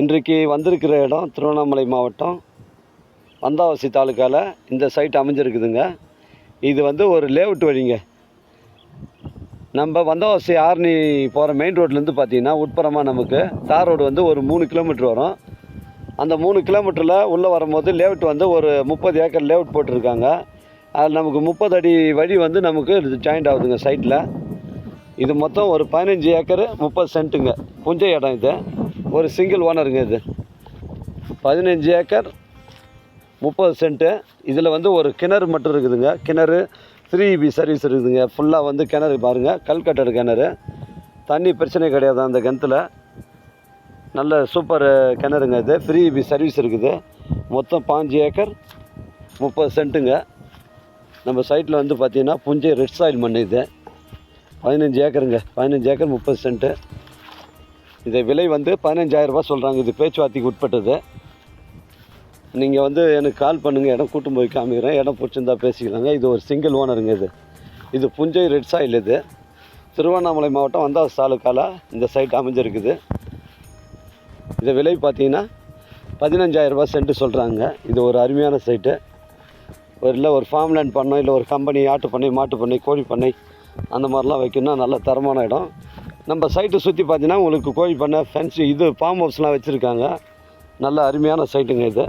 இன்றைக்கு வந்திருக்கிற இடம் திருவண்ணாமலை மாவட்டம் வந்தாவசி தாலுக்காவில் இந்த சைட் அமைஞ்சிருக்குதுங்க. இது வந்து ஒரு லேவுட் வழிங்க. நம்ம வந்தவாசி ஆரணி போகிற மெயின் ரோட்லேருந்து பார்த்தீங்கன்னா உட்புறமாக நமக்கு தார் ரோடு வந்து ஒரு மூணு கிலோமீட்டர் வரும். அந்த மூணு கிலோமீட்டரில் உள்ளே வரும்போது லேவுட் வந்து ஒரு முப்பது ஏக்கர் லேவுட் போட்டிருக்காங்க. அதில் நமக்கு முப்பது அடி வழி வந்து நமக்கு ஜாயிண்ட் ஆகுதுங்க சைட்டில் இது மொத்தம் ஒரு பதினஞ்சு ஏக்கர் முப்பது சென்ட்டுங்க புஞ்ச இடம் இது. ஒரு சிங்கிள் ஓனருங்க இது. பதினஞ்சு ஏக்கர் முப்பது சென்ட்டு இதில் வந்து ஒரு கிணறு மட்டும் இருக்குதுங்க. கிணறு த்ரீ பி சர்வீஸ் இருக்குதுங்க. ஃபுல்லாக வந்து கிணறு பாருங்கள் கல்கட்டடு கிணறு. தண்ணி பிரச்சனை கிடையாது அந்த கிணத்துல. நல்ல சூப்பர் கிணறுங்க இது. ஃப்ரீ பி சர்வீஸ் இருக்குது. மொத்தம் பாஞ்சு ஏக்கர் முப்பது சென்ட்டுங்க நம்ம சைட்டில் வந்து பார்த்திங்கன்னா புஞ்சை ரெட் சாயில் மண் இது. பதினஞ்சு ஏக்கருங்க. பதினஞ்சு ஏக்கர் முப்பது சென்ட்டு இதை விலை வந்து பதினஞ்சாயிரரூபா சொல்கிறாங்க இது பேச்சுவார்த்தைக்கு உட்பட்டது. நீங்கள் வந்து எனக்கு கால் பண்ணுங்கள் இடம் கூட்டும் போய் காமிக்கிறேன். இடம் பிடிச்சிருந்தா பேசிக்கலாங்க. இது ஒரு சிங்கிள் ஓனருங்க இது. இது புஞ்சை ரெட் சாயில் இது. திருவண்ணாமலை மாவட்டம் வந்தாஸ் தாலுக்காவில் இந்த சைட் அமைஞ்சிருக்குது. இது விலை பார்த்தீங்கன்னா பதினஞ்சாயிரரூபா சென்ட்டு சொல்கிறாங்க இது ஒரு அருமையான சைட்டு. ஒரு இல்லை ஒரு ஃபார்ம் லேண்ட் பண்ணோம். இல்லை ஒரு கம்பெனி ஆட்டு பண்ணை மாட்டு பண்ணை கோழி பண்ணை அந்த மாதிரிலாம் வைக்கணும்னா நல்ல தரமான இடம். நம்ம சைட்டை சுற்றி பார்த்தீங்கன்னா உங்களுக்கு கோழி பண்ணை ஃபென்ஸு இது ஃபார்ம் ஹவுஸ்லாம் வச்சுருக்காங்க. நல்ல அருமையான சைட்டுங்க இது.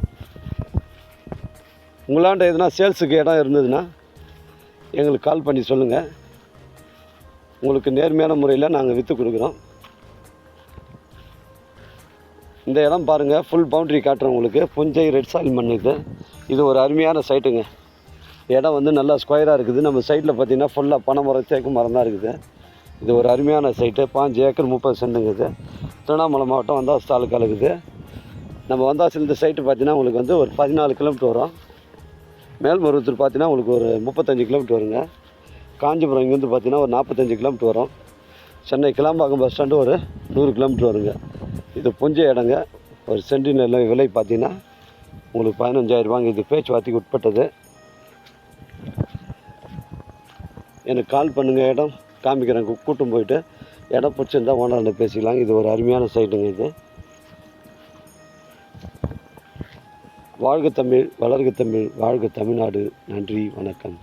உங்களாண்ட எதுனா சேல்ஸுக்கு இடம் இருந்ததுன்னா எங்களுக்கு கால் பண்ணி சொல்லுங்கள் உங்களுக்கு நேர்மையான முறையில் நாங்கள் விற்று கொடுக்குறோம். இந்த இடம் பாருங்கள் ஃபுல் பவுண்ட்ரி காட்டுறோம் உங்களுக்கு. புஞ்சை ரெட் சாயில் மண் இது. இது ஒரு அருமையான சைட்டுங்க இடம் வந்து நல்லா ஸ்கொயராக இருக்குது. நம்ம சைட்டில் பார்த்தீங்கன்னா ஃபுல்லாக பனை மரம் தேக்கு மரம் தான் இருக்குது. இது ஒரு அருமையான சைட்டு பாஞ்சு ஏக்கர் முப்பது சென்ட்டுங்குது திருவண்ணாமலை மாவட்டம் வந்தாஸ் தாலுக்கா இருக்குது. நம்ம வந்தாஸ் இந்த சைட்டு பார்த்தீங்கன்னா உங்களுக்கு வந்து ஒரு பதினாலு கிலோமீட்டர் வரும். மேல்மருவத்தூர் பார்த்தீங்கன்னா உங்களுக்கு ஒரு முப்பத்தஞ்சு கிலோமீட்டர் வருங்க. காஞ்சிபுரம் இங்கேருந்து பார்த்தீங்கன்னா ஒரு நாற்பத்தஞ்சு கிலோமீட்டர் வரும். சென்னை கிளாம்பாக்கம் பஸ் ஸ்டாண்டு ஒரு நூறு கிலோமீட்டர் வருங்க. இது புஞ்ச இடங்க. ஒரு சென்டின் விலை பார்த்தீங்கன்னா உங்களுக்கு பதினஞ்சாயிரரூபாங்க இது பேச்சுவார்த்தைக்கு உட்பட்டது. எனக்கு கால் பண்ணுங்கள் இடம். காமிக்கிறேன். கூட்டும் போயிட்டு இடம் பிடிச்சிருந்தா ஓனர்கிட்ட பேசிக்கலாம் இது ஒரு அருமையான சைட்டுங்க இது. வாழ்க தமிழ் வளர்க தமிழ் வாழ்க தமிழ்நாடு. நன்றி வணக்கம்.